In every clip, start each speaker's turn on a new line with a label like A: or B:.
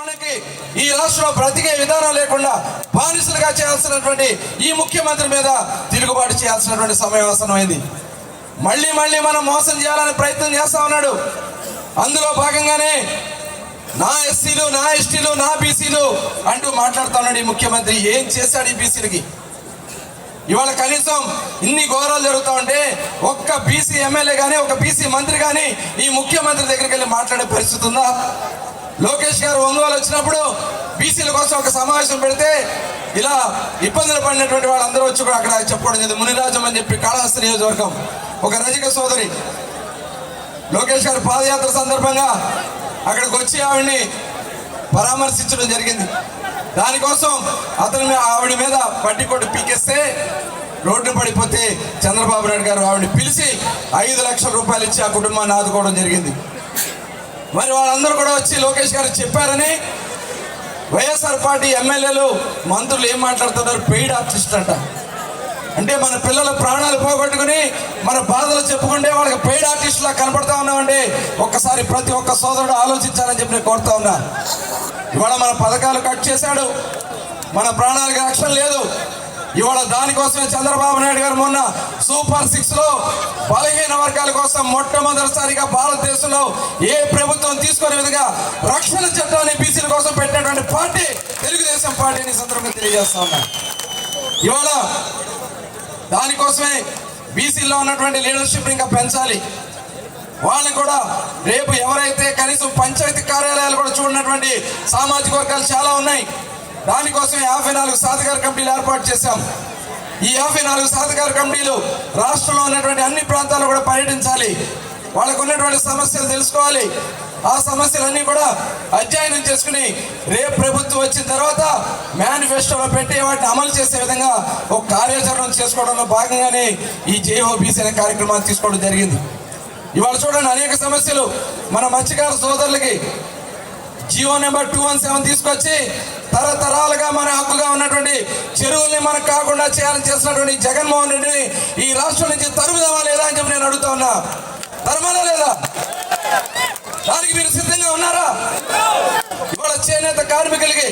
A: మనకి ఈ రాష్ట్రంలో బ్రతికే విధానం లేకుండా బానిసలుగా చేయాల్సినటువంటి ఈ ముఖ్యమంత్రి మీద తిరుగుబాటు చేయాల్సినటువంటి సమయం ఆసనమైంది మళ్ళీ మళ్ళీ మనం మోసం చేయాలని ప్రయత్నం చేస్తా ఉన్నాడు. అందులో భాగంగానే నా ఎస్సీలు నా ఎస్టీలు నా బీసీలు అంటూ మాట్లాడుతా ఉన్నాడు ఈ ముఖ్యమంత్రి. ఏం చేశాడు ఈ బీసీలకి? ఇవాళ కనీసం ఇన్ని ఘోరాలు జరుగుతా ఉంటే ఒక్క బీసీ ఎమ్మెల్యే కానీ ఒక బీసీ మంత్రి కానీ ఈ ముఖ్యమంత్రి దగ్గరికి వెళ్ళి మాట్లాడే పరిస్థితి ఉందా? లోకేష్ గారు ఒంగోలు వచ్చినప్పుడు బీసీల కోసం ఒక సమావేశం పెడితే ఇలా ఇబ్బందులు పడినటువంటి వాళ్ళందరూ వచ్చి కూడా అక్కడ చెప్పుకోవడం జరిగింది. మునిరాజం అని చెప్పి కాళహస్తి నియోజకవర్గం. ఒక రజక సోదరి లోకేష్ గారు పాదయాత్ర సందర్భంగా అక్కడికి వచ్చి ఆవిడ్ని పరామర్శించడం జరిగింది. దానికోసం అతని ఆవిడ మీద పట్టి కొట్టి పీకేస్తే రోడ్డు పడిపోతే చంద్రబాబు నాయుడు గారు ఆవిడని పిలిచి ఐదు లక్షల రూపాయలు ఇచ్చి ఆ కుటుంబాన్ని ఆదుకోవడం జరిగింది. మరి వాళ్ళందరూ కూడా వచ్చి లోకేష్ గారు చెప్పారని వైఎస్ఆర్ పార్టీ ఎమ్మెల్యేలు మంత్రులు ఏం మాట్లాడుతున్నారు? పెయిడ్ ఆర్టిస్ట్ అంట. అంటే మన పిల్లల ప్రాణాలు పోగొట్టుకుని మన బాధలు చెప్పుకుంటే వాళ్ళకి పెయిడ్ ఆర్టిస్ట్ లా కనపడతా ఉన్నామండి. ఒక్కసారి ప్రతి ఒక్క సోదరుడు ఆలోచించాలని చెప్పి నేను కోరుతా ఉన్నా. ఇవాళ మన పథకాలు కట్ చేశాడు. మన ప్రాణాలకు రక్షణ లేదు. ఇవాళ దానికోసమే చంద్రబాబు నాయుడు గారు మొన్న సూపర్ సిక్స్లో బలహీన వర్గాల కోసం మొట్టమొదటిసారిగా భారతదేశంలో ఏ ప్రభుత్వం తీసుకునే విధంగా రక్షణ చట్టాన్ని బీసీల కోసం పెట్టినటువంటి పార్టీ తెలుగుదేశం పార్టీని సందర్భంగా తెలియజేస్తా ఉన్నా. ఇవాళ దానికోసమే బీసీలో ఉన్నటువంటి లీడర్షిప్ ఇంకా పెంచాలి. వాళ్ళని కూడా రేపు ఎవరైతే కనీసం పంచాయతీ కార్యాలయాలు కూడా చూడనటువంటి సామాజిక వర్గాలు చాలా ఉన్నాయి. దానికోసం యాభై నాలుగు సాధికార కమిటీలు ఏర్పాటు చేశాం. ఈ యాభై నాలుగు సాధికార కమిటీలు రాష్ట్రంలో ఉన్నటువంటి అన్ని ప్రాంతాల్లో కూడా పర్యటించాలి. వాళ్ళకు ఉన్నటువంటి సమస్యలు తెలుసుకోవాలి. ఆ సమస్యలన్నీ కూడా అధ్యయనం చేసుకుని రేపు ప్రభుత్వం వచ్చిన తర్వాత మేనిఫెస్టోలో పెట్టి వాటిని అమలు చేసే విధంగా ఒక కార్యాచరణ చేసుకోవడంలో భాగంగానే ఈ జేఓబీసీ అనే కార్యక్రమాన్ని తీసుకోవడం జరిగింది. ఇవాళ చూడండి అనేక సమస్యలు. మన మత్స్యకార సోదరులకి GO number two one seven తీసుకొచ్చి తరతరాలుగా మన హక్కుగా ఉన్నటువంటి చెరువుల్ని మనకు కాకుండా చేయాలని చేసినటువంటి జగన్మోహన్ రెడ్డిని ఈ రాష్ట్రం నుంచి తరుగుదామా లేదా అని చెప్పి నేను అడుగుతా ఉన్నా. తరమాలా లేదా? దానికి మీరు సిద్ధంగా ఉన్నారా? ఇవాళ చేనేత కార్మికులకి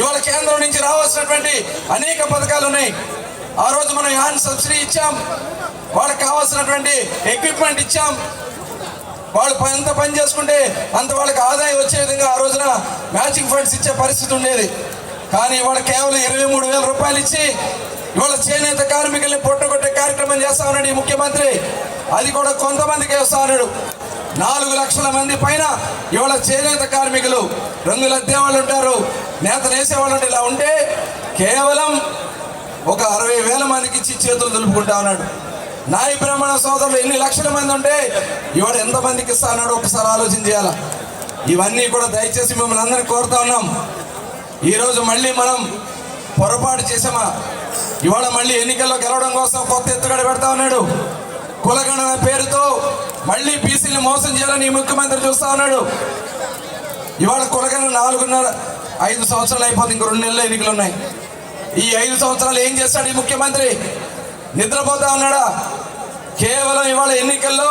A: ఇవాళ కేంద్రం నుంచి రావాల్సినటువంటి అనేక పథకాలు ఉన్నాయి. ఆ రోజు మనం యాన్ సబ్సిడీ ఇచ్చాం. వాళ్ళకి కావాల్సినటువంటి ఎక్విప్మెంట్ ఇచ్చాం. వాళ్ళు ఎంత పని చేసుకుంటే అంత వాళ్ళకి ఆదాయం వచ్చే విధంగా ఆ రోజున మ్యాచింగ్ ఫండ్స్ ఇచ్చే పరిస్థితి ఉండేది. కానీ ఇవాళ కేవలం ఇరవై మూడు వేల రూపాయలు ఇచ్చి ఇవాళ చేనేత కార్మికుల్ని పొట్టగొట్టే కార్యక్రమం చేస్తా ఉన్నాడు ఈ ముఖ్యమంత్రి. అది కూడా కొంతమందికి వేస్తా ఉన్నాడు. నాలుగు లక్షల మంది పైన ఇవాళ చేనేత కార్మికులు రంగులు అద్దే వాళ్ళు ఉంటారు నేత నేసేవాళ్ళు ఉంటారు. ఇలా ఉంటే కేవలం ఒక అరవై వేల మందికి ఇచ్చి చేతులు దులుపుకుంటా ఉన్నాడు. నాయ బ్రాహ్మణ సోదరులు ఎన్ని లక్షల మంది ఉంటే ఇవాడు ఎంతమందికి ఇస్తా అన్నాడు ఒకసారి ఆలోచన చేయాల? ఇవన్నీ కూడా దయచేసి మిమ్మల్ని అందరినీ కోరుతా ఉన్నాం. ఈరోజు మళ్ళీ మనం పొరపాటు చేసామా? ఇవాళ మళ్ళీ ఎన్నికల్లో గెలవడం కోసం కొత్త ఎత్తుగడ పెడతా ఉన్నాడు. కులగణన పేరుతో మళ్ళీ బీసీని మోసం చేయాలని ఈ ముఖ్యమంత్రి చూస్తా ఉన్నాడు. ఇవాళ కులగణన నాలుగున్నర ఐదు సంవత్సరాలు అయిపోతుంది ఇంక రెండు నెలలు ఎన్నికలు ఉన్నాయి. ఈ ఐదు సంవత్సరాలు ఏం చేస్తాడు ఈ ముఖ్యమంత్రి? నిద్రపోతా ఉన్నాడా? కేవలం ఇవాళ ఎన్నికల్లో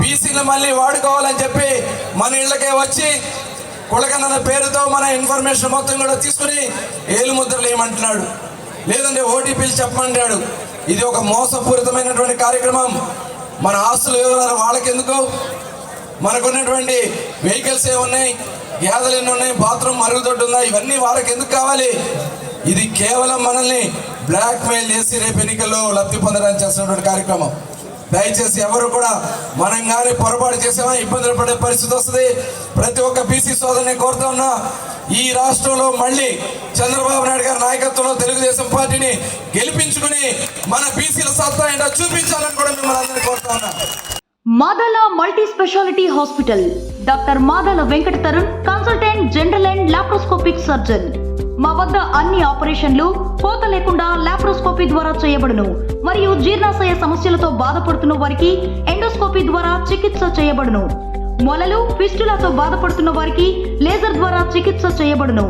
A: బీసీలు మళ్ళీ వాడుకోవాలని చెప్పి మన ఇళ్ళకే వచ్చి కొడకన్న పేరుతో మన ఇన్ఫర్మేషన్ మొత్తం కూడా తీసుకుని ఏలు ముద్రలు ఏమంటున్నాడు. లేదంటే ఓటీపీలు చెప్పమంటాడు. ఇది ఒక మోసపూరితమైనటువంటి కార్యక్రమం. మన ఆస్తుల వివరాలు వాళ్ళకెందుకు? మనకున్నటువంటి వెహికల్స్ ఏమున్నాయి? గ్యాదలు ఎన్ని ఉన్నాయి? బాత్రూమ్ మరుగుదొడ్డు ఉందా ఇవన్నీ వాళ్ళకి ఎందుకు కావాలి? ఇది కేవలం మనల్ని బ్లాక్ మెయిల్ చేసి రేపు ఎన్నికల్లో లబ్ధి పొందడానికి చేస్తున్నటువంటి కార్యక్రమం. దయచేసి ఎవరు కూడా మనం కానీ పొరపాటు చేసామా ఇబ్బందులు పడే పరిస్థితి వస్తుంది. ప్రతి ఒక్క బీసీ సోదరుని కోరుతా ఉన్నా ఈ రాష్ట్రంలో మళ్ళీ చంద్రబాబు నాయుడు గారి నాయకత్వంలో తెలుగుదేశం పార్టీని గెలిపించుకుని మన బీసీల సత్తా ఏంటో చూపించాలని కూడా మిమ్మల్ని అందరినీ కోరుతా ఉన్నా.
B: Madala multi speciality hospital. Doctor Madala Venkata Tarun consultant general and laparoscopic surgeon. మా వద్ద అన్ని ఆపరేషన్లు కోత లేకుండా లాప్రోస్కోపీ ద్వారా చేయబడును. మరియు జీర్ణాశయ సమస్యలతో బాధపడుతున్న వారికి ఎండోస్కోపీ ద్వారా చికిత్స చేయబడును. మొలలు పిస్టులతో బాధపడుతున్న వారికి లేజర్ ద్వారా చికిత్స చేయబడును.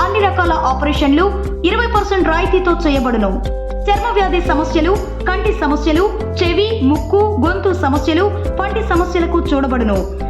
B: అన్ని రకాల ఆపరేషన్లు ఇరవై పర్సెంట్ రాయితీతో చేయబడును. చర్మ వ్యాధి సమస్యలు కంటి సమస్యలు చెవి ముక్కు గొంతు సమస్యలు పంటి సమస్యలకు చూడబడును.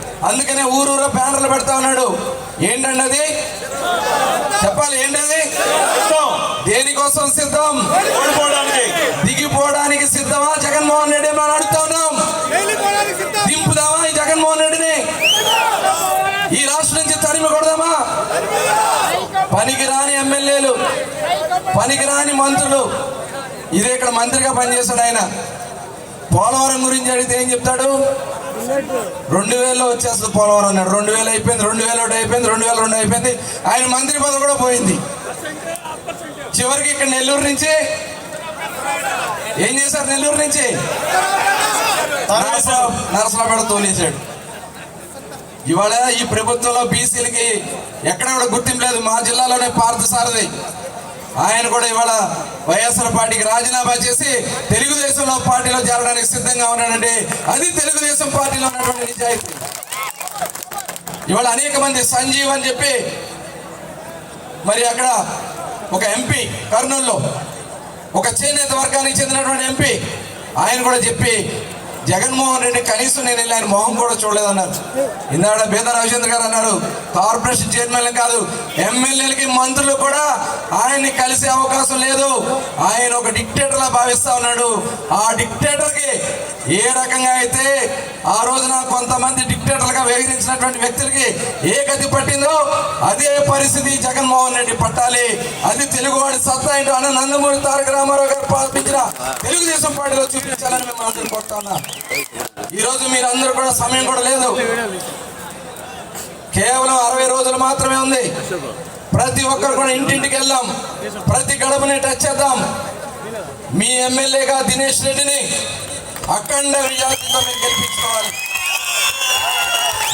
A: అందుకనే ఊరూరో బ్యానర్లు పెడతా ఉన్నాడు. ఏంటండి అది చెప్పాలి ఏంటది? దేనికోసం సిద్ధం?
C: ఓడిపోవడానికి
A: దిగిపోవడానికి సిద్ధమా? జగన్మోహన్ రెడ్డి మనం అడుగుతా ఉన్నాం. దింపుదామా ఈ జగన్మోహన్ రెడ్డిని? ఈ రాష్ట్రం నుంచి తరిమి కొడదామా? పనికిరాని ఎమ్మెల్యేలు పనికిరాని మంత్రులు. ఇదే ఇక్కడ మంత్రిగా పనిచేశాడు ఆయన. పోలవరం గురించి అడిగితే ఏం చెప్తాడు? రెండు వేలలో వచ్చేస్తుంది పోలవరం అన్నాడు. రెండు వేలు అయిపోయింది రెండు వేల ఒకటి అయిపోయింది రెండు వేల రెండు అయిపోయింది. ఆయన మంత్రి పదవి కూడా పోయింది. చివరికి ఇక్కడ నెల్లూరు నుంచి ఏం చేశారు నెల్లూరు నుంచి? నరసరాపేట తోలేశాడు. ఇవాళ ఈ ప్రభుత్వంలో బీసీలకి ఎక్కడ కూడా గుర్తింపు లేదు. మా జిల్లాలోనే పార్థసారథి. ఆయన కూడా ఇవాళ వైఎస్ఆర్ పార్టీకి రాజీనామా చేసి తెలుగుదేశంలో పార్టీలో చేరడానికి సిద్ధంగా ఉన్నాడండి. అది తెలుగుదేశం పార్టీలో ఉన్నటువంటి నిజాయితీ. ఇవాళ అనేక మంది సంజీవ్ అని చెప్పి మరి అక్కడ ఒక ఎంపీ కర్నూలులో ఒక చేనేత వర్గానికి చెందినటువంటి ఎంపీ ఆయన కూడా చెప్పి జగన్మోహన్ రెడ్డి కనీసం నేను వెళ్ళి ఆయన మొహం కూడా చూడలేదన్నారు. ఇందాడ బేద రవిచంద్ర గారు అన్నారు కార్పొరేషన్ చైర్మన్ కాదు ఎమ్మెల్యేలకి మంత్రులు కూడా ఆయన్ని కలిసే అవకాశం లేదు. ఆయన ఒక డిక్టేటర్ లా భావిస్తా ఉన్నాడు. ఆ డిక్టేటర్కి ఏ రకంగా అయితే ఆ రోజున కొంతమంది డిక్టేటర్లుగా వ్యవహరించినటువంటి వ్యక్తులకి ఏ గతి పట్టిందో అదే పరిస్థితి జగన్మోహన్ రెడ్డి పట్టాలి. తెలుగువాడి సత్తా ఏంటో అన్న నందమూరి తారక రామారావు గారు పాల్పించిన తెలుగుదేశం పార్టీలో చూపించాలని మేము అందరం కోరుతా ఈ రోజు మీరు అందరూ కూడా సమయం కూడా లేదు. కేవలం అరవై రోజులు మాత్రమే ఉంది. ప్రతి ఒక్కరు కూడా ఇంటింటికి వెళ్దాం. ప్రతి గడపని టచ్ చేద్దాం. మీ ఎమ్మెల్యేగా దినేష్ రెడ్డిని అఖండ విజయాలతో మీరు గెలిపించుకోవాలి.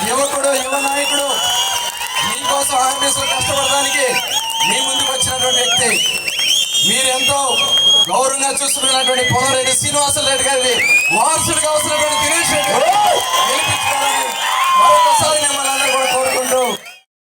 A: యువకుడు యువ నాయకుడు మీకోసం ఆఫీసులో గారిని. మీరెంతో మీరు ఎంతో గౌరవంగా చూస్తున్నటువంటి పొలరెడ్డి శ్రీనివాసరెడ్డి గారి వారసుడిగా వస్తున్నటువంటి దినేష్ రెడ్డి మరొకసారి మిమ్మల్ని అందరూ కూడా కోరుకుంటూ